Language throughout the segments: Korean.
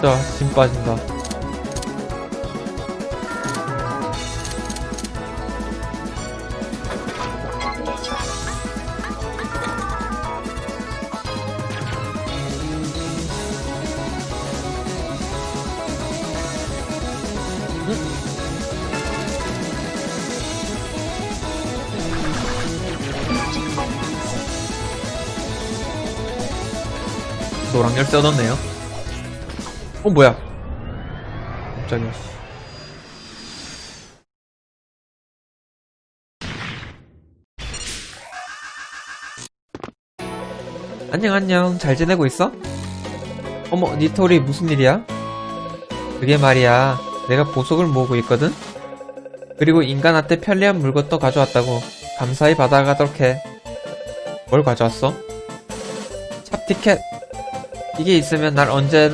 진짜 진 빠진다. 노랑 열쇠 얻었네요. 어 뭐야? 깜짝이야. 안녕 안녕 잘 지내고 있어? 어머 니토리 무슨 일이야? 그게 말이야 내가 보석을 모으고 있거든? 그리고 인간한테 편리한 물건도 가져왔다고 감사히 받아가도록 해 뭘 가져왔어? 찹 티켓 이게 있으면 날 언제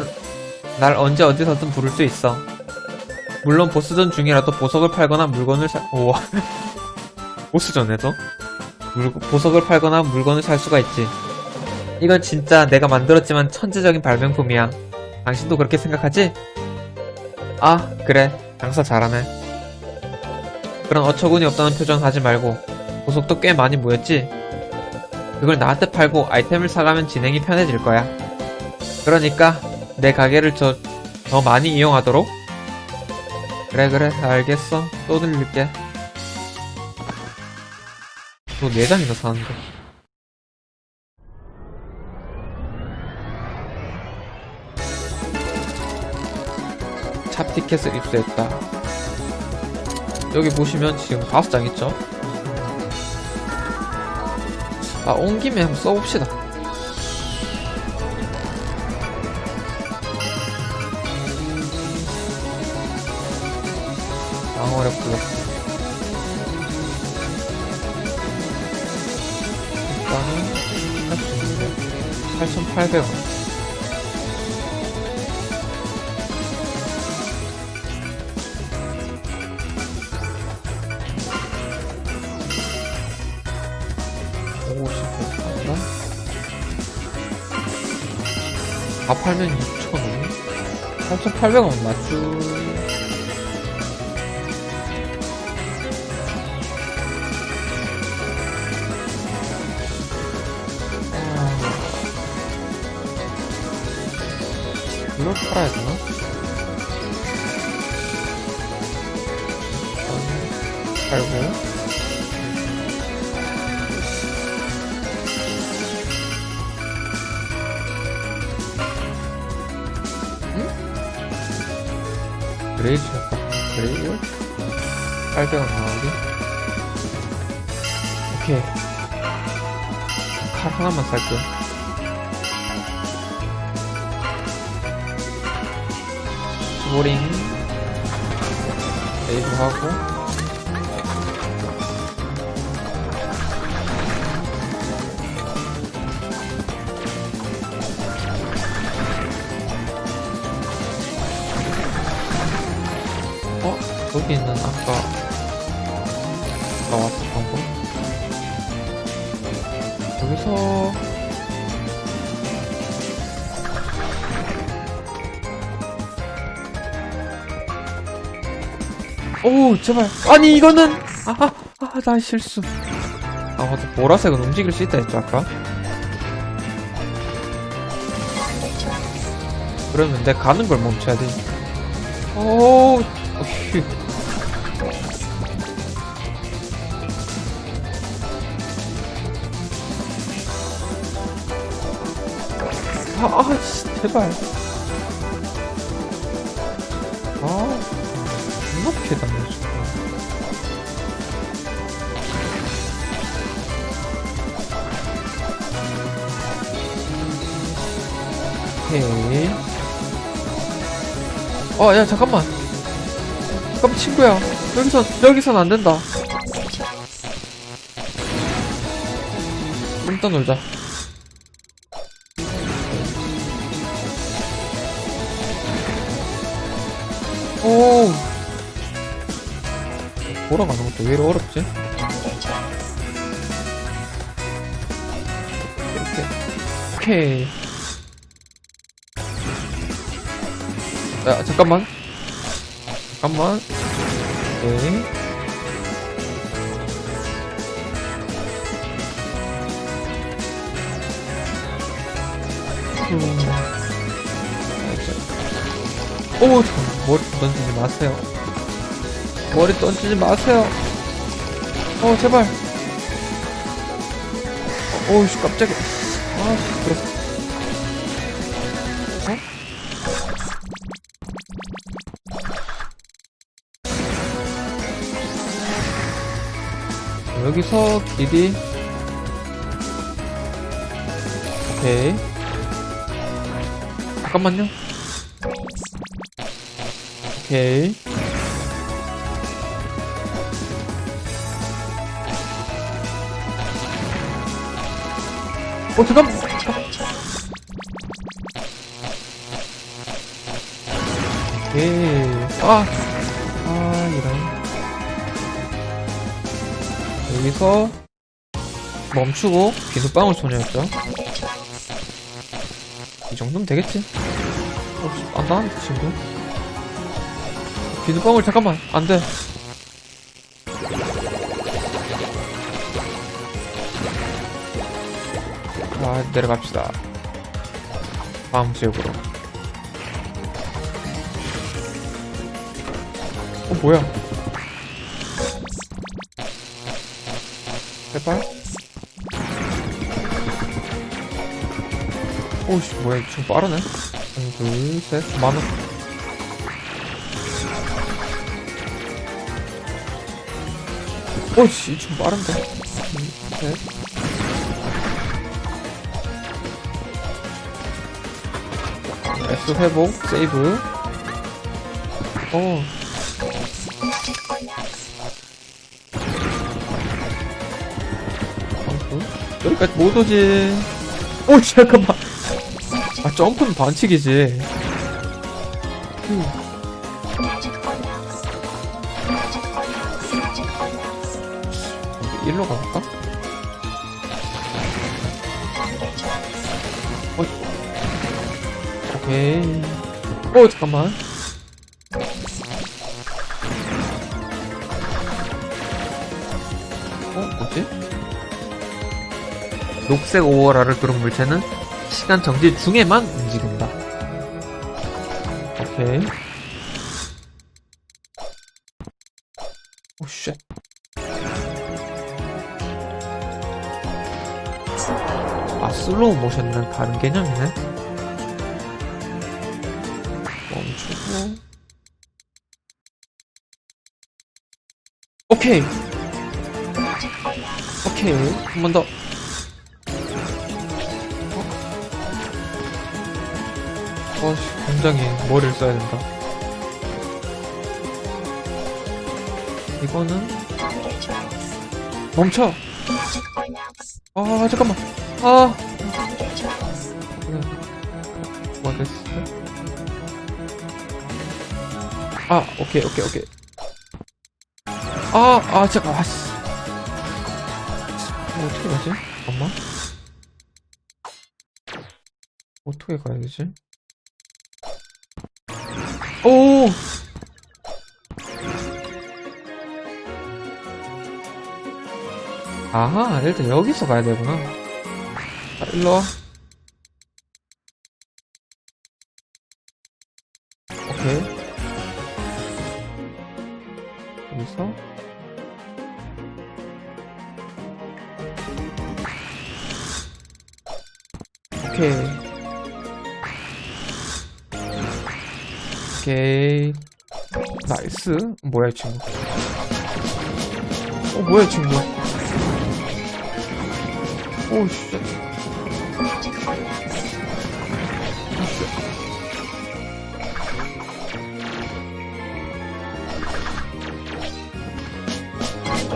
날 언제 어디서든 부를 수 있어. 물론 보스전 중이라도 보석을 팔거나 물건을 사 오. 보스전에도 물, 보석을 팔거나 물건을 살 수가 있지. 이건 진짜 내가 만들었지만 천재적인 발명품이야. 당신도 그렇게 생각하지? 아, 그래. 장사 잘하네. 그런 어처구니 없다는 표정 하지 말고 보석도 꽤 많이 모였지? 그걸 나한테 팔고 아이템을 사가면 진행이 편해질 거야. 그러니까 내 가게를 저, 더 많이 이용하도록? 그래 그래 알겠어. 또 들릴게. 너 4장이나 사는데. 찹 티켓을 입수했다. 여기 보시면 지금 5장 있죠? 아 온 김에 한번 써봅시다 800원 다 팔면 6,000원? 3,800원 맞추... 응? 그레이즈였다 그레이즈? 800원 나오기 오케이. 칼 하나만 살게요. 스보링. 레이브 하고 오 제발. 아니 이거는 아아나 실수. 아 맞다 보라색은 움직일 수 있다 했죠 아까. 그러면 내가 가는 걸 멈춰야 돼오 휴 아, 아, 씨, 제발. 오케이. 어, 야, 잠깐만. 잠깐만, 친구야. 여기선, 여기선 안 된다. 좀더 놀자. 오. 돌아가는 것도 왜 이렇게 어렵지? 이렇게. 오케이. 야, 잠깐만. 잠깐만. 오케이. 음. 오, 잠깐만. 머리 던지지 마세요. 머리 던지지 마세요. 어, 제발. 어, 오우씨, 깜짝이야. 아, 여기서 길이. 오케이. 잠깐만요. 오케이. 어 잠깐 오케이. 아, 아 여기서 멈추고 비눗방울 소녀였죠. 이 정도면 되겠지? 어, 안 나왔는데 친구? 비눗방울 잠깐만 안 돼. 자 내려갑시다. 다음 지역으로. 어 뭐야? 제발. 오씨 뭐야 이 친구 빠르네. 둘셋 만원. 오씨 이 친구 빠른데. 둘, 셋. S 회복 세이브. 어. 여기까지 못 오지. 오, 잠깐만. 아, 점프는 반칙이지. 일로 가볼까? 어, 오케이. 오, 잠깐만. 어, 뭐지? 녹색 오어라를 뚫은 물체는 시간 정지 중에만 움직인다. 오케이. 오, 쉣. 아, 슬로우 모션은 다른 개념이네. 멈추고. 오케이. 오케이. 한 번 더. 어씨, 굉장히 머리를 써야 된다. 이거는 멈춰. 아 잠깐만. 아. 그래. 뭐 됐어? 아 오케이 오케이 오케이. 아, 아, 잠깐, 아, 씨. 이거 어떻게 가지? 잠깐만. 어떻게 가야 되지? 오! 아하, 일단 여기서 가야 되구나. 자, 일로 와. 오케이. 여기서. 오케이. 오케이. 나이스. 뭐야, 이 친구. 어, 뭐야, 이 친구. 오, 씨.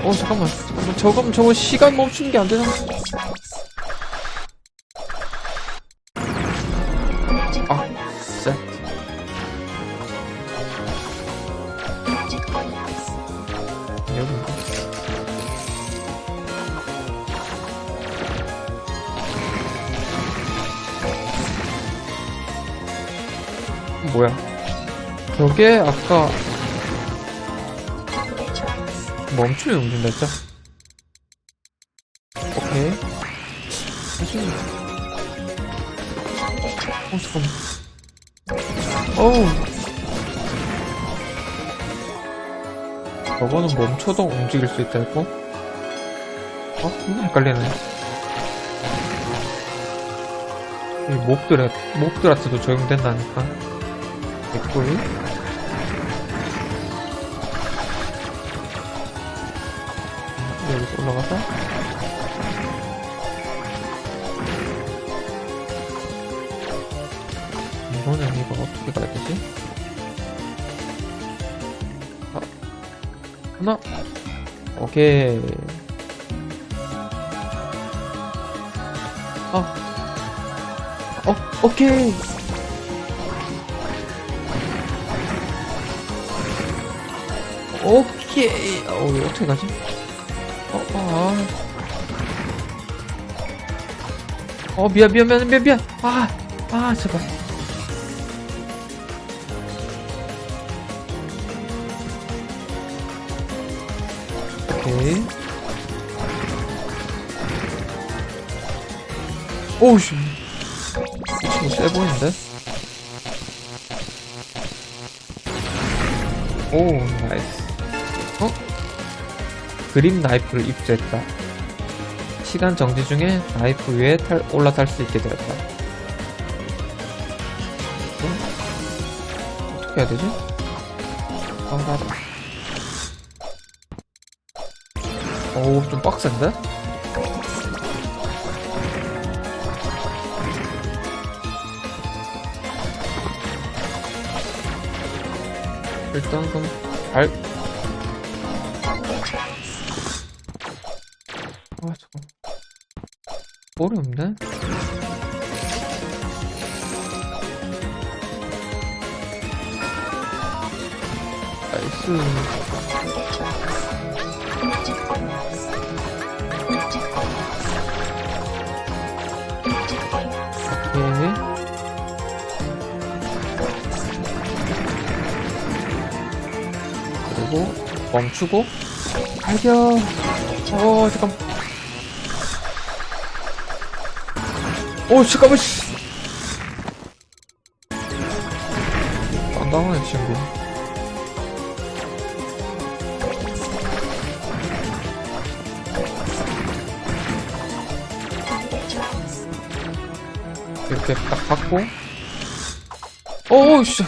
어, 잠깐만. 잠깐만. 저건, 저건 시간 멈추는 게 안 되나? 저게 아까 멈추면 움직인다 했죠? 오케이. 사실 어 잠깐만. 어우. 저거는 멈춰도 움직일 수 있다 했고. 어? 존나 헷갈리네. 이 몹들에, 몹들한테도 적용된다니까. 개꿀. 하나. 오케이. 아. 어, 오케이. 오케이. 어, 어떻게 가지? 어, 어, 아. 어, 미안, 미안, 미안, 미안, 미안. 아, 아, 제발. 오케이. 오우씨. 이 친구 세 보이는데? 오, 나이스. 어? 그림 나이프를 입수했다. 시간 정지 중에 나이프 위에 탈, 올라탈 수 있게 되었다. 어? 어떻게 해야 되지? 아, 나 좀 빡센데? 일단 그럼 발아 잠깐 없네? 나이스 멈추고. 발견 어. 잠깐 오 잠깐만 씨. 깜깜하네 친구. 이렇게 딱 받고. 오우 씨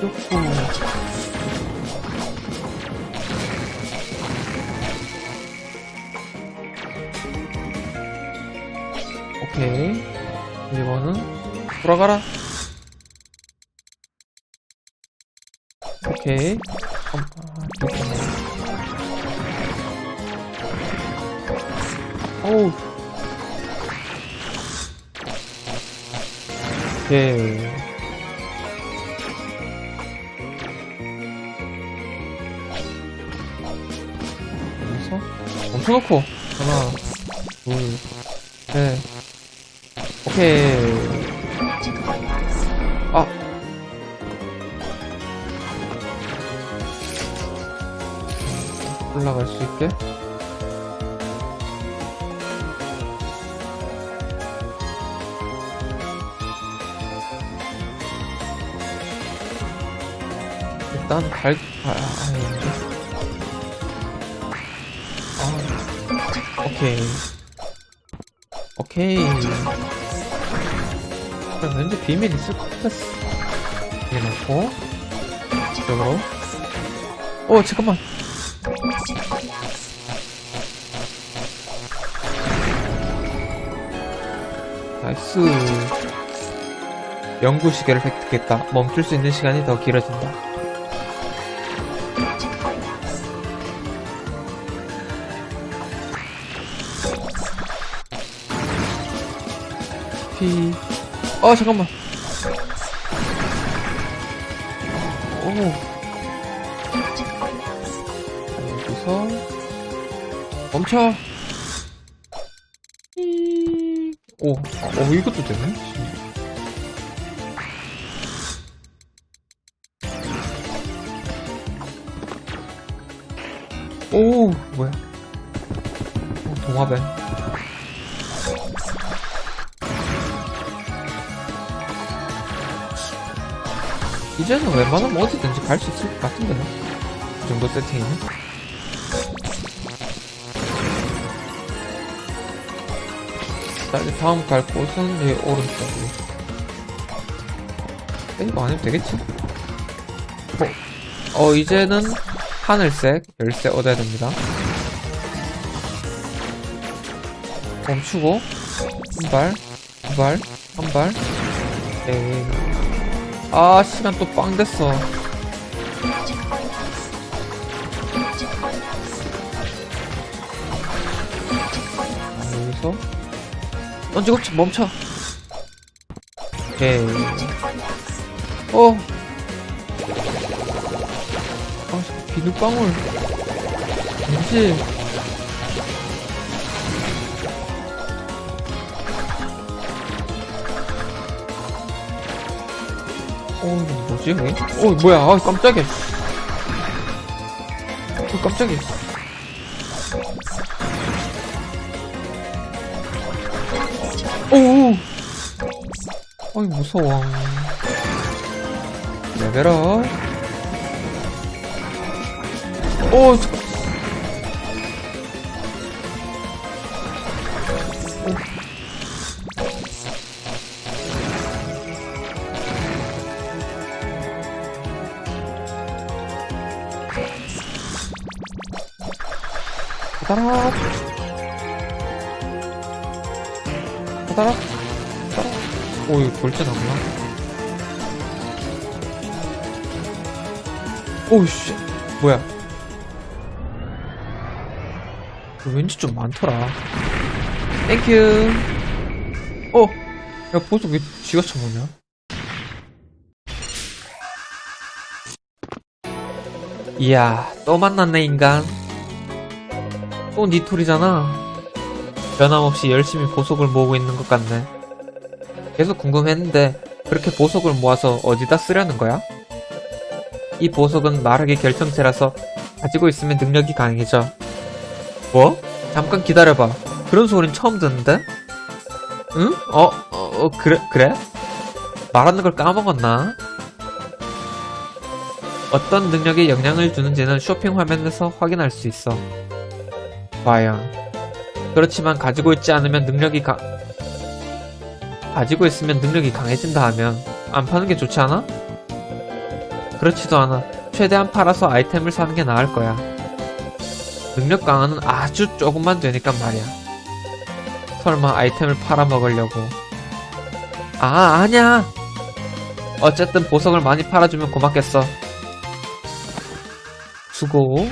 좋고. 오케이. 이거는 돌아가라. 오케이. 어우. 오케이. 멈춰놓고 하나, 둘, 셋. 오케이. 아. 올라갈 수 있게. 일단 갈, 아, 오케이. 오케이. 그럼 왠지 비밀 있을 것 같았어. 이렇게 놓고, 이쪽으로. 오, 잠깐만. 나이스. 연구 시계를 획득했다. 멈출 수 있는 시간이 더 길어진다. 어, 잠깐만. 여기서 멈춰. 이- 오, 어 이것도 되네. 이제는 웬만하면 어디든지 갈 수 있을 것 같은데. 이 정도 세팅이면. 자, 이제 다음 갈 곳은 여기 오른쪽으로. 이거 안 해도 되겠지? 어, 어, 이제는 하늘색 열쇠 얻어야 됩니다. 멈추고, 한 발, 두 발, 한 발. 에이. 아, 시간 또 빵 됐어. 아, 여기서 던지고 쳐, 멈춰. 오케이. 어. 아, 저 비눗방울. 어, 뭐지, 왜? 어, 뭐야, 아, 깜짝이야. 어, 깜짝이야. 오! 어이, 무서워. 레벨업. 오, 저... 따라. 따라. 따라. 오, 이거 골재 나구나. 오우, 씨. 뭐야. 이거 왠지 좀 많더라. 땡큐. 어. 야, 보석 왜 지가 쳐먹냐? 이야, 또 만났네, 인간. 또 니톨이잖아. 변함없이 열심히 보석을 모으고 있는 것 같네. 계속 궁금했는데, 그렇게 보석을 모아서 어디다 쓰려는 거야? 이 보석은 말하기 결정체라서 가지고 있으면 능력이 강해져. 뭐? 잠깐 기다려봐. 그런 소린 처음 듣는데? 응? 어, 어, 어, 그래, 그래? 말하는 걸 까먹었나? 어떤 능력에 영향을 주는지는 쇼핑 화면에서 확인할 수 있어. 과연. 그렇지만 가지고 있지 않으면 능력이 가, 가지고 있으면 능력이 강해진다 하면 안 파는 게 좋지 않아? 그렇지도 않아. 최대한 팔아서 아이템을 사는 게 나을 거야. 능력 강화는 아주 조금만 되니까 말이야. 설마 아이템을 팔아먹으려고. 아, 아냐! 어쨌든 보석을 많이 팔아주면 고맙겠어. 수고.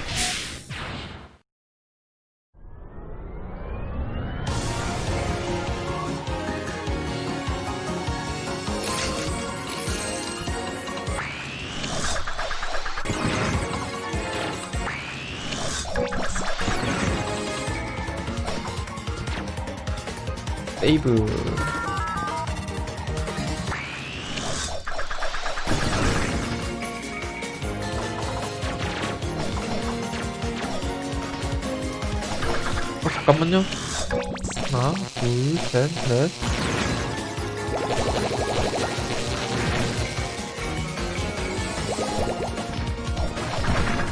세이브. 어, 잠깐만요. 하나, 둘, 셋, 넷.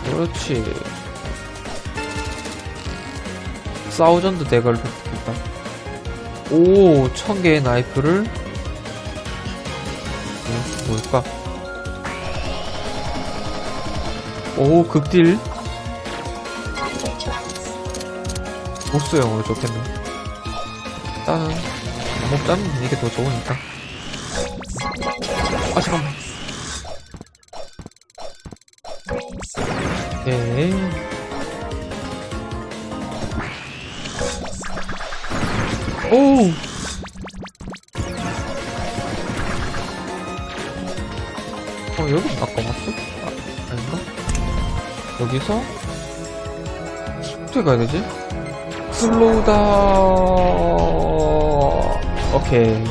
그렇지. 사우전드 됐다. 오, 천 개의 나이프를. 어, 뭘까? 오, 극딜. 보스용으로 좋겠네. 일단은, 못 잡는 이게 더 좋으니까. 아, 잠깐만. 오 오! 어, 여기 바꿔놨어? 아, 아닌가? 여기서 어떻게 가야 되지? 슬로우다 오케이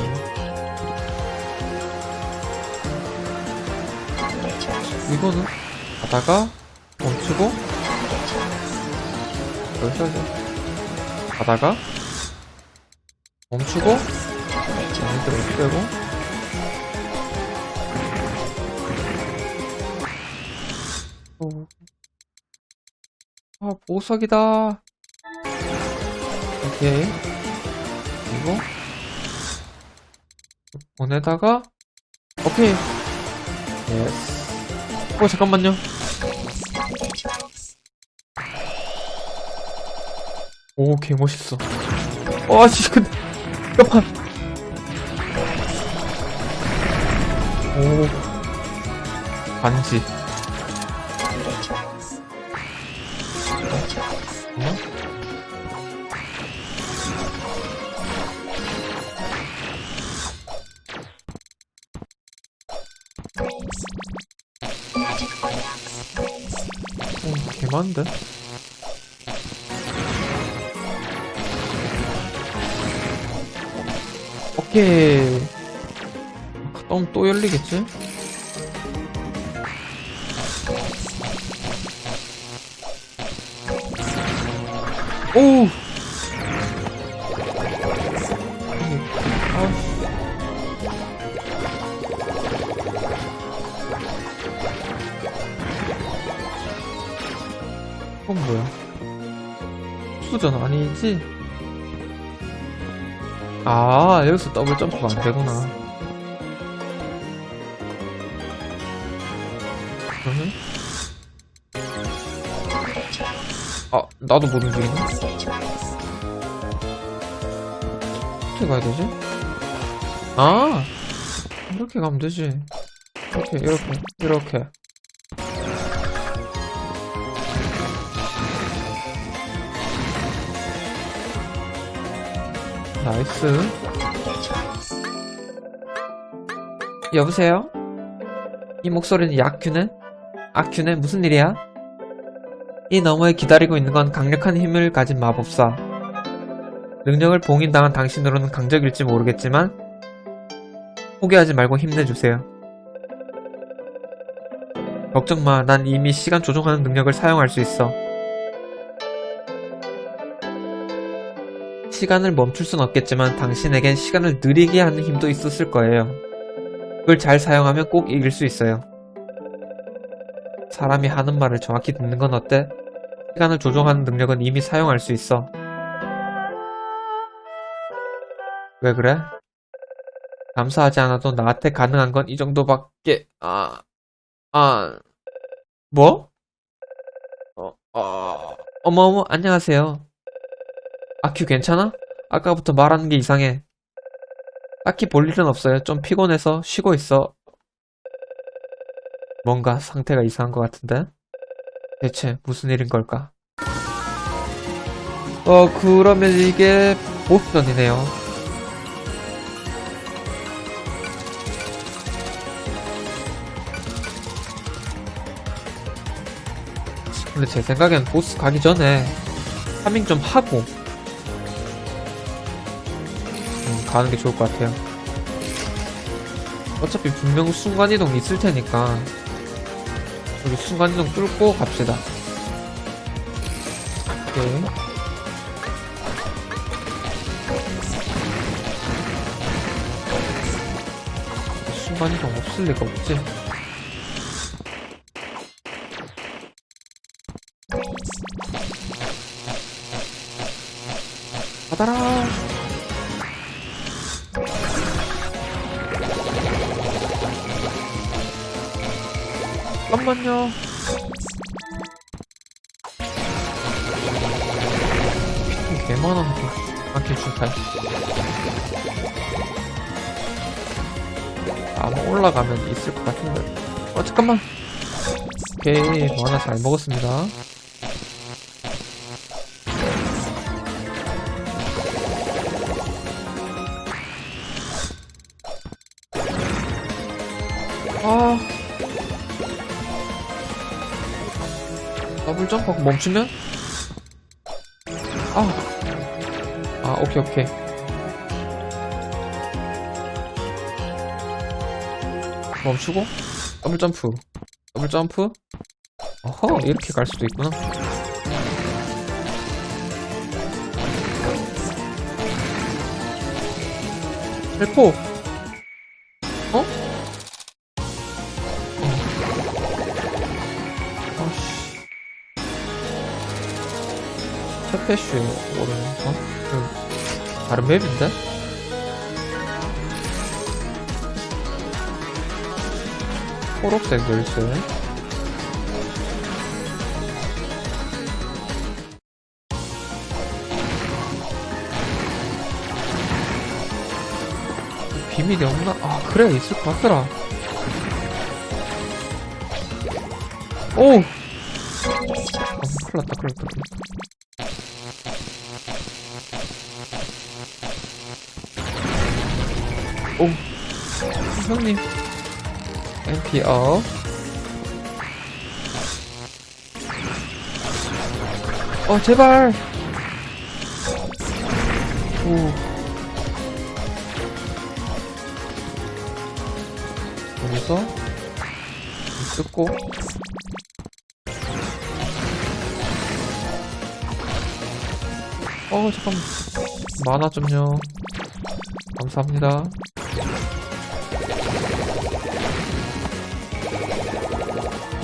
이거는 가다가 멈추고 여기서 가다가 멈추고 어떻게 되고. 어. 아 보석이다. 오케이. 이거 보내다가 오케이. 예스. 어 잠깐만요. 오 개멋있어. 와씨 근데 잠깐만 오 반지 어? 어, 개 많은데? 이. 갔다 오면 또 열리겠지? 오! 아, 그건 뭐야? 수전 아니지? 아, 여기서 더블 점프가 안 되구나. 그러면? 아, 나도 못 움직이네. 어떻게 가야 되지? 아! 이렇게 가면 되지. 이렇게, 이렇게, 이렇게. 나이스. 여보세요? 이 목소리는 약큐네? 악큐네? 무슨 일이야? 이 너머에 기다리고 있는 건 강력한 힘을 가진 마법사. 능력을 봉인당한 당신으로는 강적일지 모르겠지만, 포기하지 말고 힘내주세요. 걱정 마, 난 이미 시간 조종하는 능력을 사용할 수 있어. 시간을 멈출 순 없겠지만 당신에겐 시간을 느리게 하는 힘도 있었을 거예요. 그걸 잘 사용하면 꼭 이길 수 있어요. 사람이 하는 말을 정확히 듣는 건 어때? 시간을 조종하는 능력은 이미 사용할 수 있어. 왜 그래? 감사하지 않아도 나한테 가능한 건 이 정도밖에, 아, 아, 뭐? 어, 어, 어머 어머, 안녕하세요. 아큐 괜찮아? 아까부터 말하는 게 이상해. 딱히 볼 일은 없어요. 좀 피곤해서 쉬고 있어. 뭔가 상태가 이상한 것 같은데? 대체 무슨 일인 걸까? 어, 그러면 이게 보스전이네요. 근데 제 생각엔 보스 가기 전에 파밍 좀 하고 가는 게 좋을 것 같아요. 어차피 분명 순간이동 있을 테니까 우리 순간이동 뚫고 갑시다. 오케이. 순간이동 없을 리가 없지. 받아라! 잠깐만요. 개많아, 많게 줄까요? 아마 올라가면 있을 것 같은데. 어, 잠깐만. 오케이, 뭐 하나 잘 먹었습니다. 멈추면? 아. 아, 오케이, 오케이. 멈추고, 더블 점프. 더블 점프. 어허, 이렇게 갈 수도 있구나. 어? 어. 페페슈 오르는 어? 그 다른 맵인데? 초록색 열쇠 비밀이 없나? 아 그래 있을 것 같더라 오! 아, 큰일 났다 큰일 났다 형님 MP 업 어. 제발. 오. 여기서? 뜯고. 어 잠깐 만화 좀요. 감사합니다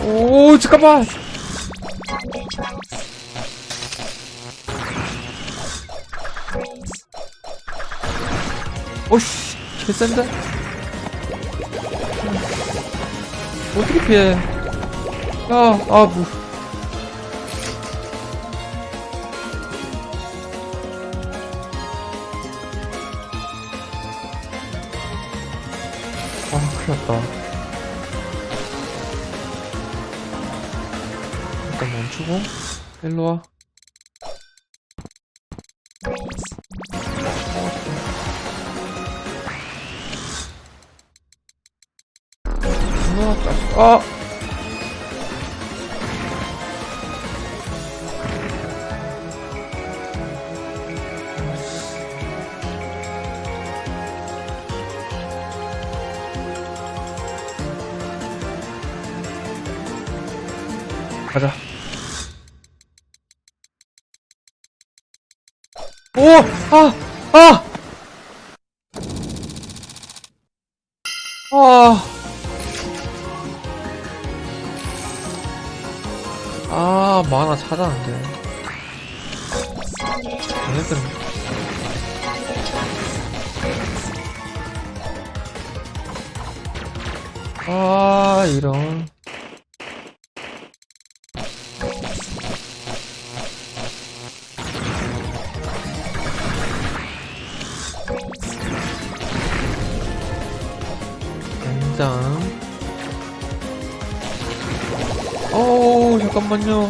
오 잠깐만. 오씨. 개센데? 어떻게 피해? 야아 뭐. 아 큰일 났다 멈추고? 일로와. 일로와 자식 아 아, 이런. 된장. 어우, 잠깐만요.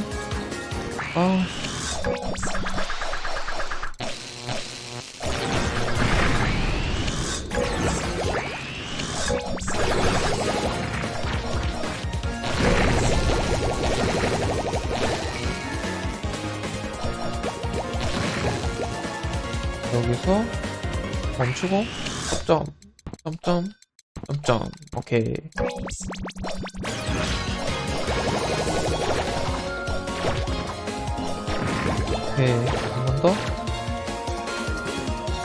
오케이 오케이 한번 더.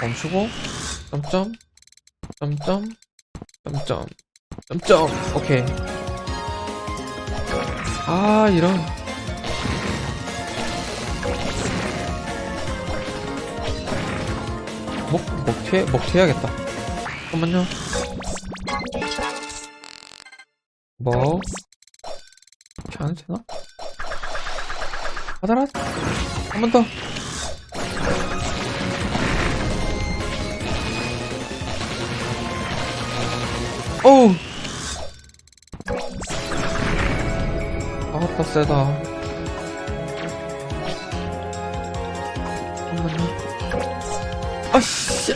멈추고 점점 점점 점점 점점. 오케이. 아 이런. 목, 목퇴, 목퇴해야겠다. 잠깐만요 뭐? 이렇게 안 되나? 받아라 한 번 더. 어우. 아따 세다. 잠깐만요 아씨